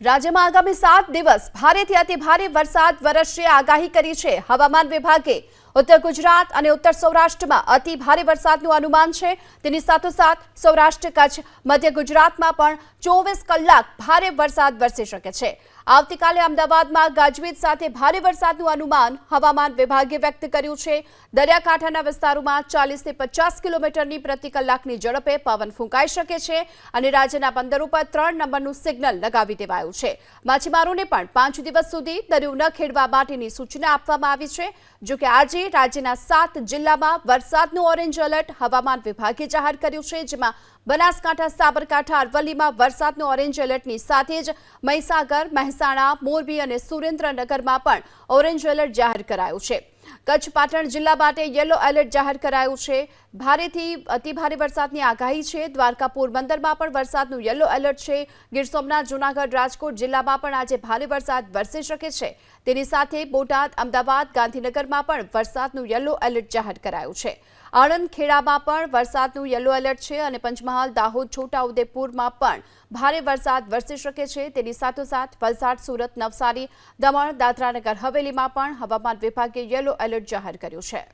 રાજ્યમાં આગામી સાત દિવસ ભારેથી અતિ ભારે વરસાદ વરસશે આગાહી કરી છે હવામાન વિભાગે. ઉત્તર ગુજરાત અને ઉત્તર સૌરાષ્ટ્રમાં અતિ ભારે વરસાદનું અનુમાન છે. તેની સાથોસાથ સૌરાષ્ટ્ર, કચ્છ, મધ્ય ગુજરાતમાં પણ ચોવીસ કલાક ભારે વરસાદ વરસી શકે છે. આવતીકાલે અમદાવાદમાં ગાજવીજ સાથે ભારે વરસાદનું અનુમાન હવામાન વિભાગે વ્યક્ત કર્યું છે. દરિયાકાંઠાના વિસ્તારોમાં ચાલીસથી પચાસ કિલોમીટરની પ્રતિ કલાકની ઝડપે પવન ફૂંકાઈ શકે છે અને રાજ્યના બંદરો પર ત્રણ નંબરનું સિગ્નલ લગાવી દેવાયું છે. માછીમારોને પણ પાંચ દિવસ સુધી દરિયો ન ખેડવા માટેની સૂચના આપવામાં આવી છે. જો કે રાજ્યના સાત જિલ્લામાં વરસાદનું ઓરેન્જ એલર્ટ હવામાન વિભાગે જાહેર કર્યું છે, જેમાં બનાસકાંઠા, સાબરકાંઠા, અરવલ્લીમાં વરસાદનું ઓરેન્જ એલર્ટની સાથે જ મહીસાગર, મહેસાણા, મોરબી અને સુરેન્દ્રનગરમાં પણ ઓરેન્જ એલર્ટ જાહેર કરાયું છે. કચ્છ પાટણ જિલ્લા માટે યલો એલર્ટ જાહેર કરાયું છે. ભારેથી અતિભારે વરસાદની આગાહી છે. દ્વારકા પોરબંદરમાં પણ વરસાદનું યલો એલર્ટ છે. ગીર સોમનાથ, જૂનાગઢ, રાજકોટ જિલ્લામાં પણ આજે ભારે વરસાદ વરસી શકે છે. તેની સાથે બોટાદ, અમદાવાદ, ગાંધીનગરમાં પણ વરસાદનું યલો એલર્ટ જાહેર કરાયું છે. આણંદ ખેડામાં પણ વરસાદનું યલો એલર્ટ છે અને પંચમહાલ, દાહોદ, છોટાઉદેપુરમાં પણ ભારે વરસાદ વરસી શકે છે. તેની સાથોસાથ વલસાડ, સુરત, નવસારી, દમણ, દાદરાનગર, હવેલીમાં પણ હવામાન વિભાગે યલો એલર્ટ જાહેર કર્યું છે.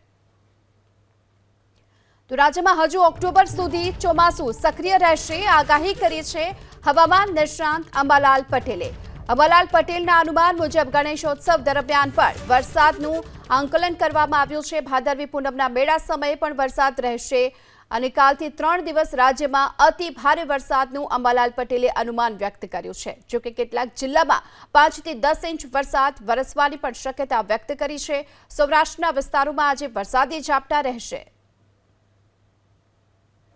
તો રાજ્યમાં હજુ ઓક્ટોબર સુધી ચોમાસું સક્રિય રહેશે. આગાહી કરી છે હવામાન નિષ્ણાંત અંબાલાલ પટેલે. અંબાલાલ પટેલના અનુમાન મુજબ ગણેશોત્સવ દરમિયાન પણ વરસાદનું આંકલન કરવામાં આવ્યું છે. ભાદરવી પૂનમના મેળા સમયે પણ વરસાદ રહેશે અને કાલથી ત્રણ દિવસ રાજ્યમાં અતિ ભારે વરસાદનું અંબાલાલ પટેલે અનુમાન વ્યક્ત કર્યું છે. જોકે કેટલાક જિલ્લામાં પાંચથી દસ ઇંચ વરસાદ વરસવાની પણ શક્યતા વ્યક્ત કરી છે. સૌરાષ્ટ્રના વિસ્તારોમાં આજે વરસાદી ઝાપટા રહેશે.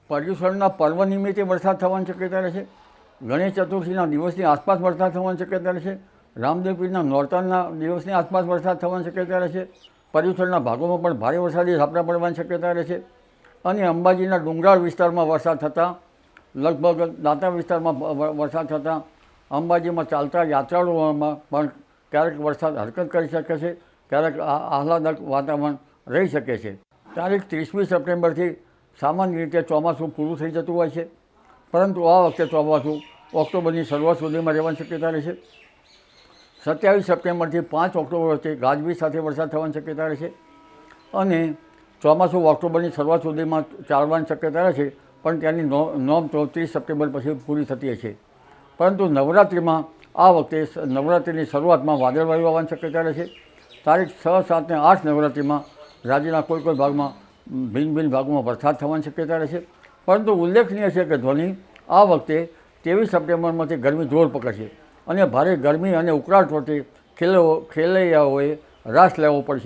પર્યુષણના પર્વ નિમિત્તે વરસાદ થવાની શક્યતા રહેશે. ગણેશ ચતુર્થીના દિવસની આસપાસ વરસાદ થવાની શક્યતા રહેશે. રામદેવપીરના નોરતાના દિવસની આસપાસ વરસાદ થવાની શક્યતા રહેશે. પર્યુષણના ભાગોમાં પણ ભારે વરસાદી ઝાપટા પડવાની શક્યતા રહેશે. અને અંબાજીના ડુંગરાળ વિસ્તારમાં વરસાદ થતાં, લગભગ દાંતા વિસ્તારમાં વરસાદ થતાં, અંબાજીમાં ચાલતા યાત્રાળુઓમાં પણ ક્યારેક વરસાદ હરકત કરી શકે છે. ક્યારેક આહલાદક વાતાવરણ રહી શકે છે. તારીખ ત્રીસમી સપ્ટેમ્બરથી સામાન્ય રીતે ચોમાસું પૂરું થઈ જતું હોય છે. પરંતુ આ વખતે ચોમાસું ઓક્ટોબરની શરૂઆત સુધીમાં રહેવાની શક્યતા રહેશે. સત્યાવીસ સપ્ટેમ્બરથી પાંચ ઓક્ટોબર વચ્ચે ગાજવીજ સાથે વરસાદ થવાની શક્યતા રહેશે. અને ચોમાસું ઓક્ટોબરની શરૂઆત સુધીમાં ચાલવાની શક્યતા રહેશે, પણ તેની નોમ ત્રીસ સપ્ટેમ્બર પછી પૂરી થતી હશે. પરંતુ નવરાત્રિમાં આ વખતે નવરાત્રિની શરૂઆતમાં વાદળવાયુ આવવાની શક્યતા રહેશે. તારીખ છ, સાત ને આઠ નવરાત્રિમાં રાજ્યના કોઈ કોઈ ભાગમાં ભિન્ન ભિન્ન ભાગોમાં વરસાદ થવાની શક્યતા રહેશે. પરંતુ ઉલ્લેખનીય છે કે ધોની આ વખતે ત્રેવીસ સપ્ટેમ્બરમાંથી ગરમી જોર પકડશે અને ભારે ગરમી અને ઉકળાટ વચ્ચે ખેલો, ખેલૈયાઓએ રાસ લેવો પડશે.